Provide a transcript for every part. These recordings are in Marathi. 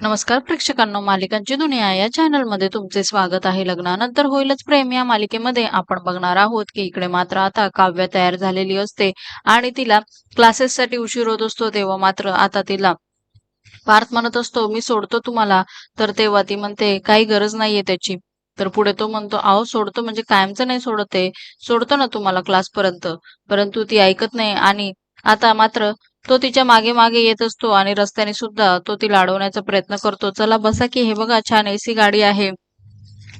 नमस्कार प्रेक्षकांनो मालिकांची दुनिया या चॅनलमध्ये तुमचे स्वागत आहे. लग्नानंतर होईलच प्रेम या मालिकेमध्ये आपण बघणार आहोत की इकडे मात्र आता काव्य तयार झालेली असते आणि तिला क्लासेससाठी उशीर होत असतो तेव्हा मात्र आता तिला पार्थ म्हणत असतो मी सोडतो तुम्हाला. तर तेव्हा ती म्हणते काही गरज नाहीये त्याची. तर पुढे तो म्हणतो अहो सोडतो म्हणजे कायमचं नाही सोडत आहे. सोडतो ना तुम्हाला क्लासपर्यंत परंतु ती ऐकत नाही आणि आता मात्र तो तिच्यामागे मागे येत असतो आणि रस्त्याने सुद्धा तो तिला अडवण्याचा प्रयत्न करतो. चला बसा की हे बघा छान एसी गाडी आहे.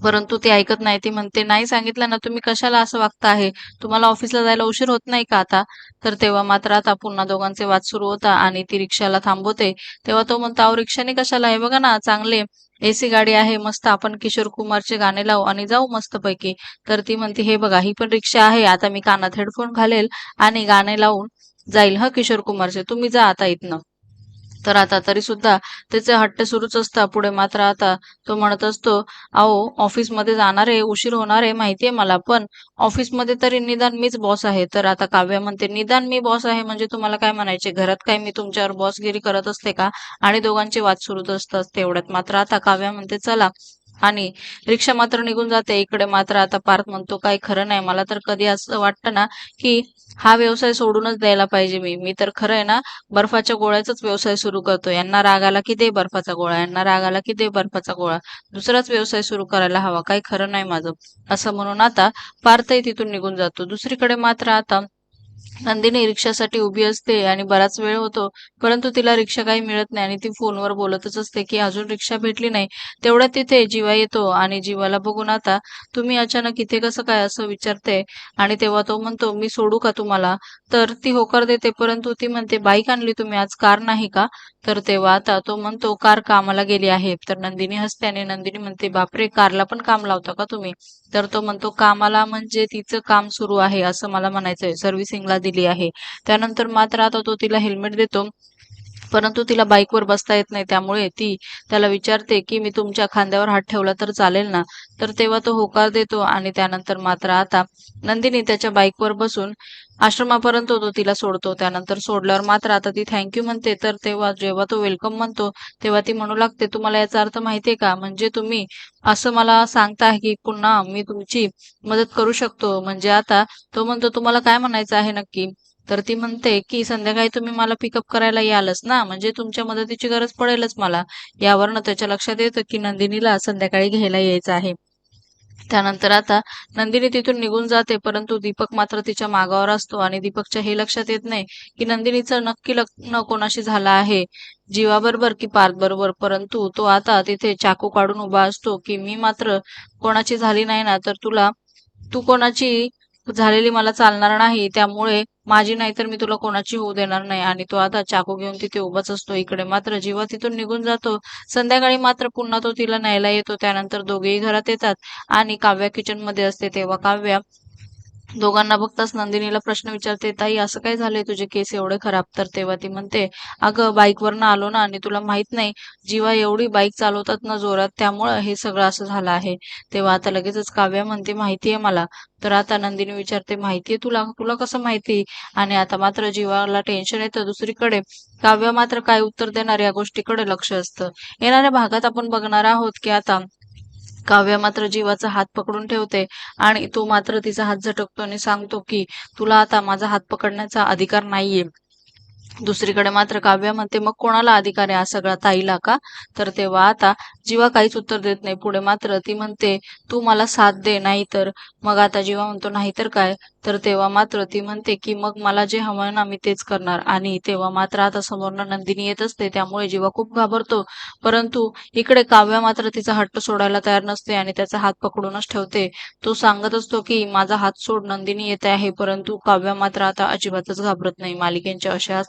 परंतु ती ऐकत नाही. ती म्हणते नाही सांगितलं ना तुम्ही कशाला असं वागता आहे तुम्हाला ऑफिसला जायला उशीर होत नाही का आता? तर तेव्हा मात्र आता पुन्हा दोघांचे वाद सुरू होता आणि ती रिक्षाला थांबवते. तेव्हा तो म्हणतो अहो रिक्षाने कशाला? हे बघा ना चांगले एसी गाडी आहे मस्त. आपण किशोर कुमारचे गाणे लावू आणि जाऊ मस्त पैकी तर ती म्हणते हे बघा ही पण रिक्षा आहे. आता मी कानात हेडफोन घालेल आणि गाणे लावून जाईल हा किशोर कुमारचे? तुम्ही जा आता इथनं. तर आता तरी सुद्धा त्याचे हट्ट सुरूच असतात पुढे मात्र आता तो म्हणत असतो अहो ऑफिसमध्ये जाणार आहे उशीर होणार आहे माहितीये मला पण ऑफिसमध्ये तरी निदान मीच बॉस आहे. तर आता काव्य म्हणते निदान मी बॉस आहे म्हणजे तुम्हाला काय म्हणायचे? घरात काय मी तुमच्यावर बॉसगिरी करत असते का? आणि दोघांची वाद सुरूच असतात तेवढ्यात. मात्र आता काव्य म्हणते चला आणि रिक्षा मात्र निघून जाते. इकडे मात्र आता पार्थ म्हणतो काही खरं नाही. मला तर कधी असं वाटतं ना की हा व्यवसाय सोडूनच द्यायला पाहिजे मी. मी तर खरं आहे ना बर्फाच्या गोळ्याचाच व्यवसाय सुरू करतो. यांना राग आला की दे बर्फाचा गोळा. यांना राग आला की दे बर्फाचा गोळा. दुसराच व्यवसाय सुरू करायला हवा. काही खरं नाही माझं. असं म्हणून आता पार्थही तिथून निघून जातो. दुसरीकडे मात्र आता नंदिनी रिक्षासाठी उभी असते आणि बराच वेळ होतो परंतु तिला रिक्षा काही मिळत नाही आणि ती फोनवर बोलतच असते की अजून रिक्षा भेटली नाही. तेवढ्यात तिथे जीवा येतो आणि जीवाला बघून आता तुम्ही अचानक इथे कसं काय असं विचारते? आणि तेव्हा तो म्हणतो मी सोडू का तुम्हाला? तर ती होकार देते परंतु ती म्हणते बाईक आणली तुम्ही आज कार नाही का? तर तेव्हा आता तो म्हणतो कार कामाला गेली आहे. तर नंदिनी हसते आणि नंदिनी म्हणते बापरे कारला पण काम लावता का तुम्ही? तर तो म्हणतो कामाला म्हणजे तिचं काम सुरू आहे असं मला म्हणायचंय. सर्व्हिसिंगला दिली आहे. त्यानंतर मात्र आता तो तिला हेल्मेट देतो. परंतु तिला बाईकवर बसता येत नाही त्यामुळे ती त्याला विचारते की मी तुमच्या खांद्यावर हात ठेवला तर चालेल ना? तर तेव्हा तो होकार देतो आणि त्यानंतर मात्र आता नंदिनी त्याच्या बाईकवर बसून आश्रमापर्यंत तो तिला सोडतो. त्यानंतर सोडल्यावर मात्र आता ती थँक्यू म्हणते. तर तेव्हा जेव्हा तो वेलकम म्हणतो तेव्हा ती म्हणू लागते तुम्हाला याचा अर्थ माहितीये का? म्हणजे तुम्ही असं मला सांगता की पुन्हा मी तुमची मदत करू शकतो. म्हणजे आता तो म्हणतो तुम्हाला काय म्हणायचं आहे नक्की? तर ती म्हणते की संध्याकाळी तुम्ही मला पिकअप करायला यालच ना. म्हणजे तुमच्या मदतीची गरज पडेलच मला. यावरनं त्याच्या लक्षात येतं की नंदिनीला संध्याकाळी घ्यायला यायचं आहे. त्यानंतर आता नंदिनी तिथून निघून जाते परंतु दीपक मात्र तिच्या मागावर असतो आणि दीपकच्या हे लक्षात येत नाही की नंदिनीचं नक्की लग्न कोणाशी झालं आहे. जीवाबरोबर की पार्थ बरोबर परंतु तो आता तिथे चाकू काढून उभा असतो की मी मात्र कोणाची झाली नाही ना तर तुला तू कोणाची झालेली मला चालणार नाही. त्यामुळे माझी नाही तर मी तुला कोणाची होऊ देणार नाही. आणि तो आता चाकू घेऊन तिथे उभाच असतो इकडे. मात्र जेव्हा तिथून निघून जातो संध्याकाळी मात्र पुन्हा तो तिला न्यायला येतो. त्यानंतर दोघेही घरात येतात आणि काव्या किचनमध्ये असते. तेव्हा काव्या दोघांना बघताच नंदिनीला प्रश्न विचारते ताई असं काय झालंय? तुझे केस एवढे खराब. तर तेव्हा ती म्हणते अगं बाईकवरनं आलो ना आणि तुला माहीत नाही जीवा एवढी बाईक चालवतात ना जोरात त्यामुळं हे सगळं असं झालं आहे. तेव्हा आता लगेचच काव्या म्हणते माहितीये मला. तर आता नंदिनी विचारते माहितीये तुला? तुला कसं माहिती? आणि आता मात्र जीवाला टेन्शन येतं दुसरीकडे. काव्य मात्र काय उत्तर देणार या गोष्टीकडे लक्ष असतं. येणाऱ्या भागात आपण बघणार आहोत की आता काव्य मात्र जीवाचा हात पकडून ठेवते आणि तो मात्र तिचा हात झटकतो आणि सांगतो की तुला आता माझा हात पकडण्याचा अधिकार नाहीये. दुसरीकडे मात्र काव्य म्हणते मग कोणाला अधिकार आहे हा सगळा ताईला का? तर तेव्हा आता जीवा काहीच उत्तर देत नाही. पुढे मात्र ती म्हणते तू मला साथ दे नाही तर मग आता जीवा म्हणतो नाहीतर काय? तर तेव्हा मात्र ती म्हणते की मग मला जे हवं ना मी तेच करणार. आणि तेव्हा मात्र आता समोरनं नंदिनी येत असते त्यामुळे जीवा खूप घाबरतो. परंतु इकडे काव्य मात्र तिचा हट्ट सोडायला तयार नसते आणि त्याचा हात पकडूनच ठेवते. तो सांगत असतो की माझा हात सोड नंदिनी येते आहे. परंतु काव्य मात्र आता अजिबातच घाबरत नाही. मालिकेंच्या अशाच